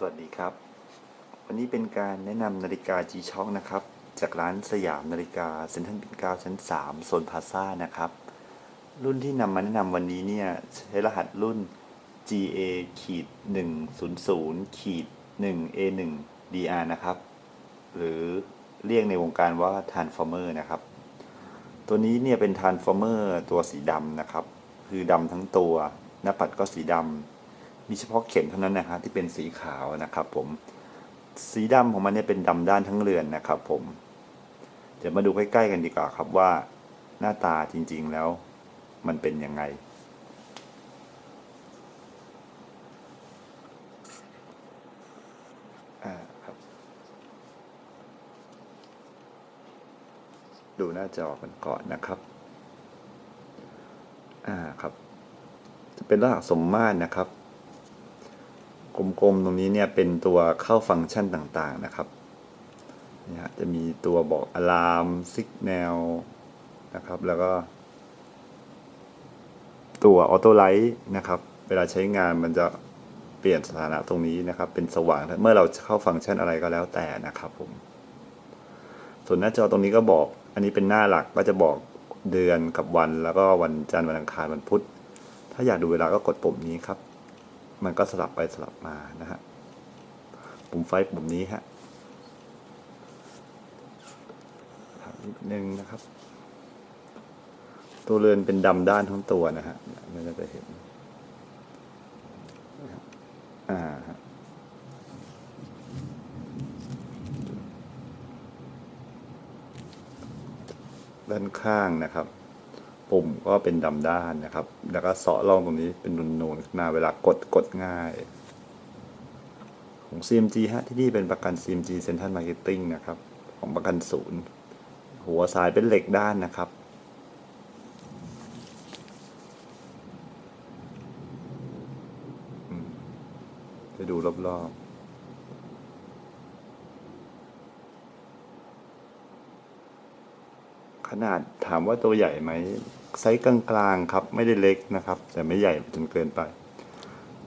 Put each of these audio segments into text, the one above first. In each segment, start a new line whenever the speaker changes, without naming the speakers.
สวัสดีครับ วันนี้เป็นการแนะนำนาฬิกา G-Shock นะครับ จากร้านสยามนาฬิกาเซ็นทรัลปิ่นเกล้าชั้น 3 โซนพาซ่านะครับ รุ่นที่นำมาแนะนำวันนี้เนี่ย ใช้รหัสรุ่น GA ขีด100ขีด 1 A 1 DR นะครับ หรือเรียกในวงการว่า Transformer นะครับ ตัวนี้เนี่ยเป็น Transformer ตัวสีดำนะครับ คือดำทั้งตัว หน้าปัดก็สีดำ มีเฉพาะเข็มเท่านั้นนะฮะที่เป็นสีขาวนะครับ ผมสีดำของมันเนี่ยเป็นดำด้านทั้งเรือนนะครับ ผม เดี๋ยวมาดูใกล้ๆกันดีกว่าครับว่า หน้าตาจริงๆแล้วมันเป็นยังไงอ่าครับดูหน้าจอกันก่อนนะครับ อ่าครับ จะเป็นรหัสสมมาตรนะครับ กลมๆตรงนี้เนี่ยเป็นตัวเข้าฟังก์ชันต่างๆนะครับนี่ฮะจะมีตัวบอกอะลามซิกแนลนะครับ แล้วก็ ตัวออโต้ไลท์นะครับ เวลาใช้งานมันจะเปลี่ยนสถานะตรงนี้นะครับ เป็นสว่างเมื่อเราเข้าฟังก์ชันอะไรก็แล้วแต่นะครับผม ส่วนหน้าจอตรงนี้ก็บอก อันนี้เป็นหน้าหลักก็จะบอกเดือนกับวัน แล้วก็วันจันทร์วันอังคารวันพุธ ถ้าอยากดูเวลาก็กดปุ่มนี้ครับ มันก็สลับไปสลับมานะฮะ ปุ่มไฟปุ่มนี้ฮะถามนิดนึงนะครับ ตัวเรือนเป็นดำด้านทั้งตัวนะฮะไม่น่าจะเห็น อ่าฮะด้านข้างนะครับ ปุ่มก็เป็นดำด้านนะครับ แล้วก็เสาะร่องตรงนี้เป็นนูนๆขึ้นมาเวลากดกดง่าย ของ CMG ฮะที่นี่เป็นประกัน CMG Central Marketing นะครับ ของประกันศูนย์ หัวสายเป็นเหล็กด้านนะครับอืมจะดูรอบๆขนาดถามว่าตัวใหญ่ไหม ไซส์กลางๆครับ ไม่ได้เล็กนะครับ แต่ไม่ใหญ่จนเกินไป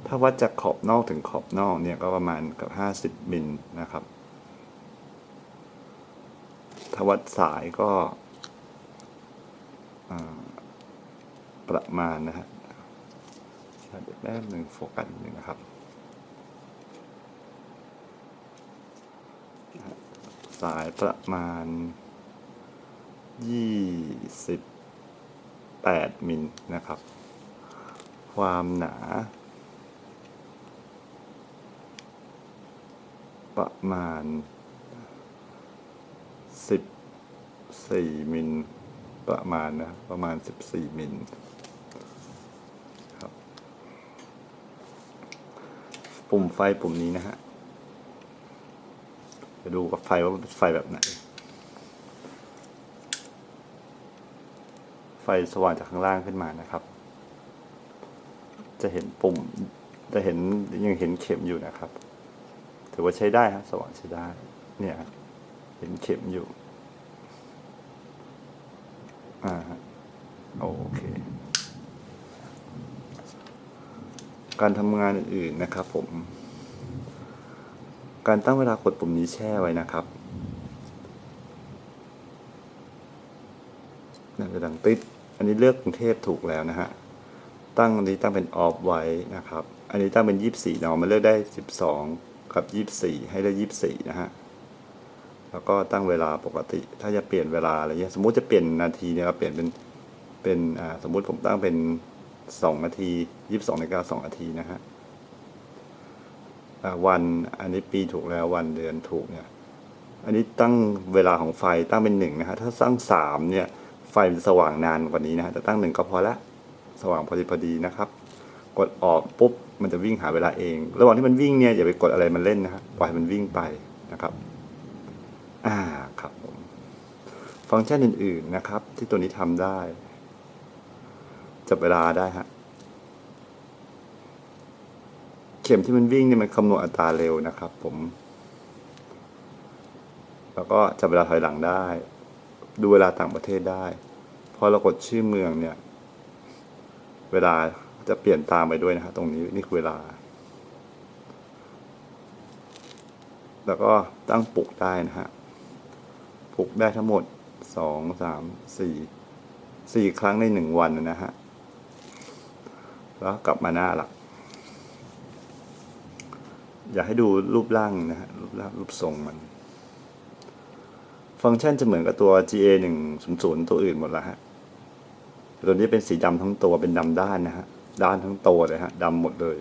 ถ้าวัดจากขอบนอกถึงขอบนอกเนี่ยก็ประมาณกับห้าสิบมิลนะครับถ้าวัดสายก็ประมาณนะฮะแป๊บหนึ่งโฟกัสนิดนึงนะครับ สายประมาณยี่สิบ แปดมิลนะครับ ความหนาประมาณสิบสี่มิลประมาณนะ ประมาณสิบสี่มิลครับ ปุ่มไฟปุ่มนี้นะฮะจะดูกับไฟว่าเป็นไฟแบบไหน ไฟ สว่างจากข้างล่างขึ้นมานะครับ จะเห็นปุ่ม จะเห็นยังเห็นเข็มอยู่นะครับ ถือว่าใช้ได้ฮะสว่างใช้ได้ เนี่ย เห็นเข็มอยู่ อ่าโอเค การทำงานอื่นๆนะครับผม การตั้งเวลากดปุ่มนี้แช่ไว้นะครับนั่นจะดังติด อันนี้เลือกกรุงเทพถูกแล้วนะฮะ ตั้งอันนี้ตั้งเป็นออฟไว้นะครับ อันนี้ตั้งเป็นยี่สี่เนาะมันเลือกได้สิบสองกับยี่สี่ให้ได้ยี่สี่นะฮะ แล้วก็ตั้งเวลาปกติ ถ้าจะเปลี่ยนเวลาอะไรเงี้ย สมมุติจะเปลี่ยนนาทีเนี่ยเราเปลี่ยนเป็น เป็น อ่า สมมุติผมตั้งเป็นสองนาทียี่สิบสองนาฬิกาสองนาทีนะฮะวันอันนี้ปีถูกแล้ววันเดือนถูกเนี่ย อันนี้ตั้งเวลาของไฟตั้งเป็นหนึ่งนะฮะ ถ้าตั้งสามเนี่ย ไฟมันจะสว่างนานกว่านี้นะฮะแต่ตั้งหนึ่งก็พอละสว่างพอดีพอดีนะครับ กดออกปุ๊บมันจะวิ่งหาเวลาเอง ระหว่างที่มันวิ่งเนี่ยอย่าไปกดอะไรมันเล่นนะฮะปล่อยมันวิ่งไปนะครับอ่าครับผมฟังก์ชันอื่น ๆนะครับ ที่ตัวนี้ทำได้ จับเวลาได้ฮะเข็มที่มันวิ่งเนี่ยมันคำนวณอัตราเร็วนะครับ ผม แล้วก็จับเวลาถอยหลังได้ ดูเวลาต่างประเทศได้ พอเรากดชื่อเมืองเนี่ย เวลาจะเปลี่ยนตามไปด้วยนะฮะตรงนี้นี่คือเวลา แล้วก็ตั้งปลุกได้นะฮะปลุกได้ทั้งหมดสองสามสี่สี่ครั้งในหนึ่งวันนะฮะ แล้วกลับมาหน้าหลัก อยากให้ดูรูปร่างนะฮะรูปร่างรูปทรงมัน ฟังก์ชันจะเหมือนกับตัว GA 1 0 0ตัวอื่นหมดแล้วฮะ ตัวนี้เป็นสีดำทั้งตัวเป็นดำด้านนะฮะ ด้านทั้งตัวเลยฮะดำหมดเลย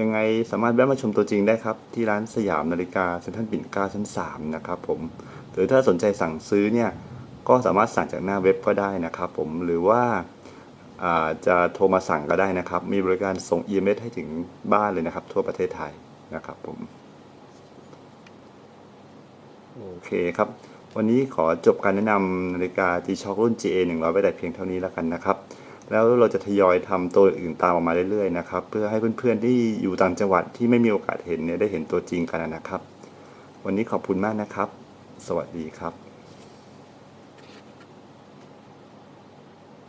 ยังไงสามารถแวะมาชมตัวจริงได้ครับ ที่ร้านสยามนาฬิกาเซ็นทรัลปิ่นเกล้าชั้น 3 นะครับผม หรือถ้าสนใจสั่งซื้อเนี่ย ก็สามารถสั่งจากหน้าเว็บก็ได้นะครับผม หรือว่า จะโทรมาสั่งก็ได้นะครับ มีบริการส่ง EMS ให้ถึงบ้านเลยนะครับ ทั่วประเทศไทยนะครับผม โอเคครับ วันนี้ขอจบการแนะนำนาฬิกา G-Shock รุ่น GA 100ไว้แต่เพียงเท่านี้แล้วกันนะครับ แล้วเราจะทยอยทำตัวอื่นตามออกมาเรื่อยๆนะครับ เพื่อให้เพื่อนๆที่อยู่ต่างจังหวัดที่ไม่มีโอกาสเห็นเนี่ยได้เห็นตัวจริงกันนะครับ วันนี้ขอบคุณมากนะครับ สวัสดีครับ